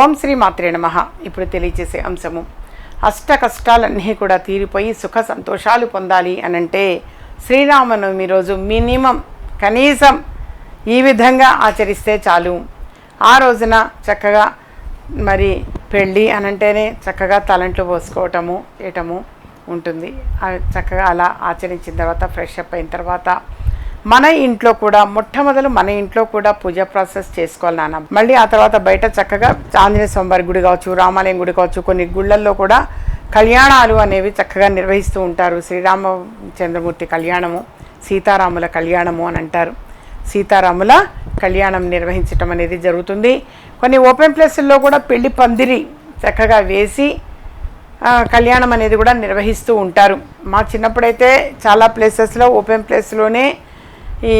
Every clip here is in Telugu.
ఓం శ్రీ మాత్రే నమ. ఇప్పుడు తెలియచేసే అంశము. అష్ట కష్టాలన్నీ కూడా తీరిపోయి సుఖ సంతోషాలు పొందాలి అనంటే శ్రీరామనవమి రోజు మినిమం కనీసం ఈ విధంగా ఆచరిస్తే చాలు. ఆ రోజున చక్కగా మరి పెళ్ళి అనంటేనే చక్కగా తలంట్లు పోసుకోవటము చేయటము ఉంటుంది. చక్కగా అలా ఆచరించిన తర్వాత ఫ్రెష్ అప్ అయిన తర్వాత మన ఇంట్లో కూడా మొట్టమొదలు మన ఇంట్లో కూడా పూజ ప్రాసెస్ చేసుకోవాలి నాన్న. మళ్ళీ ఆ తర్వాత బయట చక్కగా ఆంజనేయ స్వామివారి గుడి కావచ్చు రామాలయం గుడి కావచ్చు కొన్ని గుళ్ళల్లో కూడా కళ్యాణాలు అనేవి చక్కగా నిర్వహిస్తూ ఉంటారు. శ్రీరామచంద్రమూర్తి కళ్యాణము సీతారాముల కళ్యాణము అని అంటారు. సీతారాముల కళ్యాణం నిర్వహించటం అనేది జరుగుతుంది. కొన్ని ఓపెన్ ప్లేసుల్లో కూడా పెళ్ళి పందిరి చక్కగా వేసి కళ్యాణం అనేది కూడా నిర్వహిస్తూ ఉంటారు. మా చిన్నప్పుడైతే చాలా ప్లేసెస్లో ఓపెన్ ప్లేస్లోనే ఈ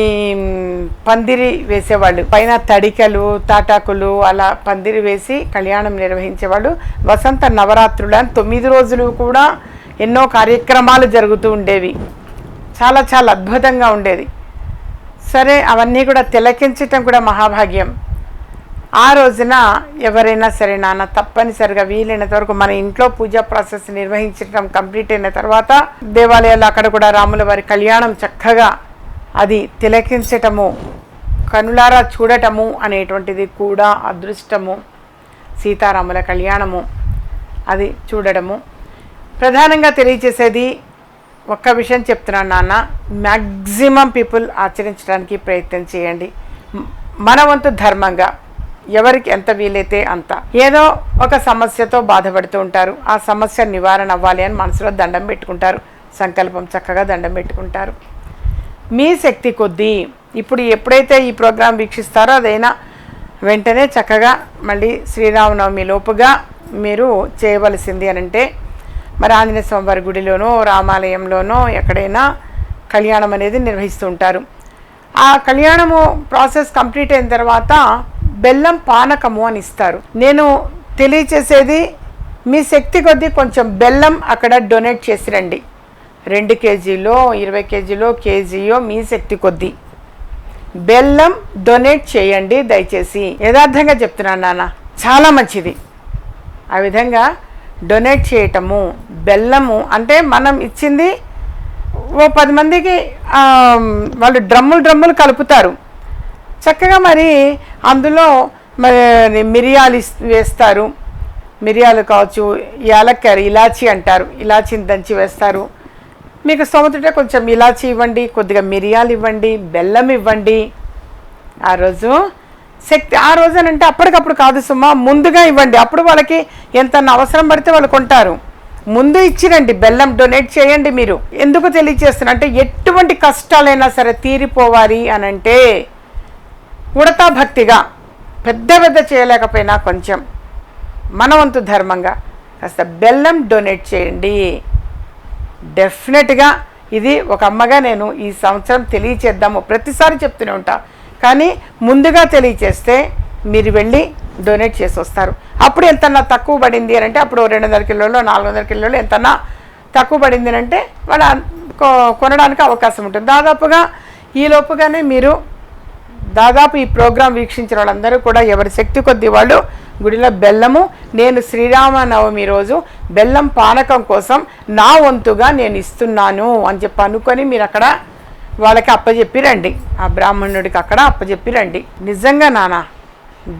పందిరి వేసేవాళ్ళు. పైన తడికలు తాటాకులు అలా పందిరి వేసి కళ్యాణం నిర్వహించేవాళ్ళు. వసంత నవరాత్రులు అని తొమ్మిది రోజులు కూడా ఎన్నో కార్యక్రమాలు జరుగుతూ ఉండేవి. చాలా చాలా అద్భుతంగా ఉండేది. సరే అవన్నీ కూడా తిలకించటం కూడా మహాభాగ్యం. ఆ రోజున ఎవరైనా సరే నాన్న తప్పనిసరిగా వీలైనంత వరకు మన ఇంట్లో పూజా ప్రాసెస్ నిర్వహించడం కంప్లీట్ అయిన తర్వాత దేవాలయాల్లో అక్కడ కూడా రాముల వారి కళ్యాణం చక్కగా అది తిలకించటము కనులారా చూడటము అనేటువంటిది కూడా అదృష్టము. సీతారాముల కళ్యాణము అది చూడటము ప్రధానంగా తెలియచేసేది ఒక్క విషయం చెప్తున్నాను నాన్న. మ్యాక్సిమం పీపుల్ ఆచరించడానికి ప్రయత్నం చేయండి. మన వంతు ధర్మంగా ఎవరికి ఎంత వీలైతే అంత. ఏదో ఒక సమస్యతో బాధపడుతూ ఉంటారు. ఆ సమస్య నివారణ అవ్వాలి అని మనసులో దండం పెట్టుకుంటారు. సంకల్పం చక్కగా దండం పెట్టుకుంటారు. మీ శక్తి కొద్దీ ఇప్పుడు ఎప్పుడైతే ఈ ప్రోగ్రాం వీక్షిస్తారో అదైనా వెంటనే చక్కగా మళ్ళీ శ్రీరామనవమి లోపుగా మీరు చేయవలసింది అని అంటే మరి ఆంజనేయ స్వామివారి గుడిలోనో రామాలయంలోనో ఎక్కడైనా కళ్యాణం అనేది నిర్వహిస్తూ ఉంటారు. ఆ కళ్యాణము ప్రాసెస్ కంప్లీట్ అయిన తర్వాత బెల్లం పానకము అని ఇస్తారు. నేను తెలియచేసేది మీ శక్తి కొద్దీ కొంచెం బెల్లం అక్కడ డొనేట్ చేసి రెండు కేజీలో ఇరవై కేజీలో కేజీయో మీ శక్తి కొద్దీ. బెల్లం డొనేట్ చేయండి దయచేసి. యథార్థంగా చెప్తున్నాను నాన్న. చాలా మంచిది. ఆ విధంగా డొనేట్ చేయటము బెల్లము అంటే మనం ఇచ్చింది ఓ పది మందికి వాళ్ళు డ్రమ్ములు డ్రమ్ములు కలుపుతారు. చక్కగా మరి అందులో మరి మిరియాలు వేస్తారు. మిరియాలు కావచ్చు యాలక్కరి ఇలాచి అంటారు. ఇలాచిని దంచి వేస్తారు. మీకు స్తోమతుంటే కొంచెం ఇలాచి ఇవ్వండి కొద్దిగా మిరియాలు ఇవ్వండి బెల్లం ఇవ్వండి. ఆ రోజు శక్తి ఆ రోజు అని అంటే అప్పటికప్పుడు కాదు సుమా ముందుగా ఇవ్వండి. అప్పుడు వాళ్ళకి ఎంత అవసరం పడితే వాళ్ళు కొంటారు. ముందు ఇచ్చిరండి బెల్లం డొనేట్ చేయండి మీరు. ఎందుకు తెలియజేస్తున్నా అంటే ఎటువంటి కష్టాలైనా సరే తీరిపోవాలి అని అంటే ఉడతా భక్తిగా పెద్ద పెద్ద చేయలేకపోయినా కొంచెం మనవంతు ధర్మంగా కాస్త బెల్లం డొనేట్ చేయండి. డెఫినెట్గా ఇది ఒక అమ్మగా నేను ఈ సంవత్సరం తెలియచేద్దాము. ప్రతిసారి చెప్తూనే ఉంటా. కానీ ముందుగా తెలియచేస్తే మీరు వెళ్ళి డొనేట్ చేసి వస్తారు. అప్పుడు ఎంతన్నా తక్కువ పడింది అని అంటే అప్పుడు రెండు వందల కిలోలు నాలుగు వందల కిలోలు ఎంతన్నా తక్కువ పడింది అని అంటే వాళ్ళ కొ- కొనడానికి అవకాశం ఉంటుంది. దాదాపుగా ఈ లోపుగానే మీరు దాదాపు ఈ ప్రోగ్రాం వీక్షించిన వాళ్ళందరూ కూడా ఎవరి శక్తి కొద్ది వాళ్ళు గుడిలో బెల్లము. నేను శ్రీరామనవమి రోజు బెల్లం పానకం కోసం నా వంతుగా నేను ఇస్తున్నాను అని చెప్పి అనుకొని మీరు అక్కడ వాళ్ళకి అప్పచెప్పి రండి. ఆ బ్రాహ్మణుడికి అక్కడ అప్పచెప్పిరండి నిజంగా నానా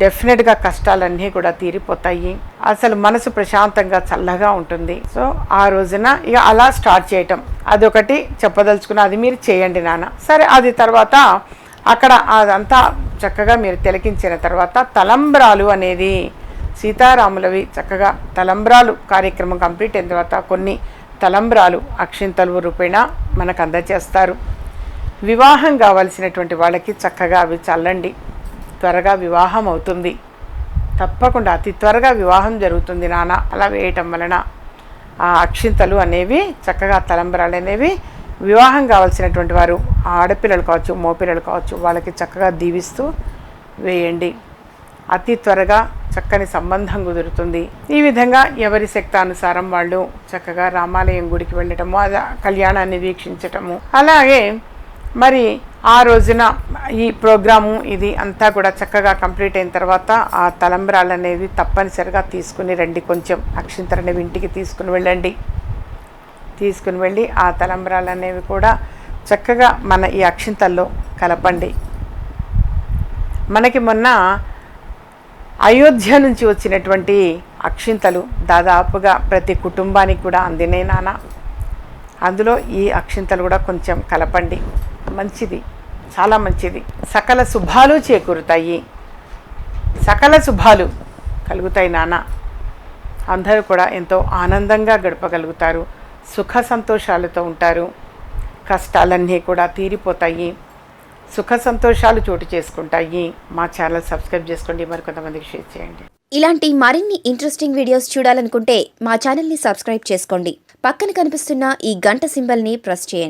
డెఫినెట్గా కష్టాలన్నీ కూడా తీరిపోతాయి. అసలు మనసు ప్రశాంతంగా చల్లగా ఉంటుంది. సో ఆ రోజున ఇక అలా స్టార్ట్ చేయటం. అదొకటి చెప్పదలుచుకున్న అది మీరు చేయండి నాన్న సరే అది తర్వాత అక్కడ అదంతా చక్కగా మీరు తిలకించిన తర్వాత తలంబ్రాలు అనేది సీతారాములవి చక్కగా తలంబ్రాలు కార్యక్రమం కంప్లీట్ అయిన తర్వాత కొన్ని తలంబ్రాలు అక్షింతలు రూపేణ మనకు అందజేస్తారు. వివాహం కావలసినటువంటి వాళ్ళకి చక్కగా అవి చల్లండి. త్వరగా వివాహం అవుతుంది. తప్పకుండా అతి త్వరగా వివాహం జరుగుతుంది నాన్న. అలా వేయటం వలన ఆ అక్షింతలు అనేవి చక్కగా తలంబరాలు అనేవి వివాహం కావాల్సినటువంటి వారు ఆడపిల్లలు కావచ్చు మోపిల్లలు కావచ్చు వాళ్ళకి చక్కగా దీవిస్తూ వేయండి. అతి త్వరగా చక్కని సంబంధం కుదురుతుంది. ఈ విధంగా ఎవరి శక్తానుసారం వాళ్ళు చక్కగా రామాలయం గుడికి వెళ్ళటము అది కళ్యాణాన్ని వీక్షించటము. అలాగే మరి ఆ రోజున ఈ ప్రోగ్రాము ఇది అంతా కూడా చక్కగా కంప్లీట్ అయిన తర్వాత ఆ తలంబ్రాలు అనేది తప్పనిసరిగా తీసుకుని రండి. కొంచెం అక్షింతలు ఇంటికి తీసుకుని వెళ్ళండి. తీసుకుని వెళ్ళి ఆ తలంబ్రాలు అనేవి కూడా చక్కగా మన ఈ అక్షింతల్లో కలపండి. మనకి మొన్న అయోధ్య నుంచి వచ్చినటువంటి అక్షింతలు దాదాపుగా ప్రతి కుటుంబానికి కూడా అందినే నాన్న. అందులో ఈ అక్షింతలు కూడా కొంచెం కలపండి. మంచిది. చాలా మంచిది. సకల శుభాలు చేకూరుతాయి. సకల శుభాలు కలుగుతాయి నాన్న. అందరూ కూడా ఎంతో ఆనందంగా గడపగలుగుతారు. సుఖ సంతోషాలతో ఉంటారు. కష్టాలన్నీ కూడా తీరిపోతాయి. సుఖ సంతోషాలు చోటు చేసుకుంటాయి. మా ఛానల్ సబ్స్క్రైబ్ చేసుకోండి. మరికొంతమందికి షేర్ చేయండి. ఇలాంటి మరిన్ని ఇంట్రెస్టింగ్ వీడియోస్ చూడాలనుకుంటే మా ఛానల్ని సబ్స్క్రైబ్ చేసుకోండి. పక్కన కనిపిస్తున్న ఈ గంట సింబల్ని ప్రెస్ చేయండి.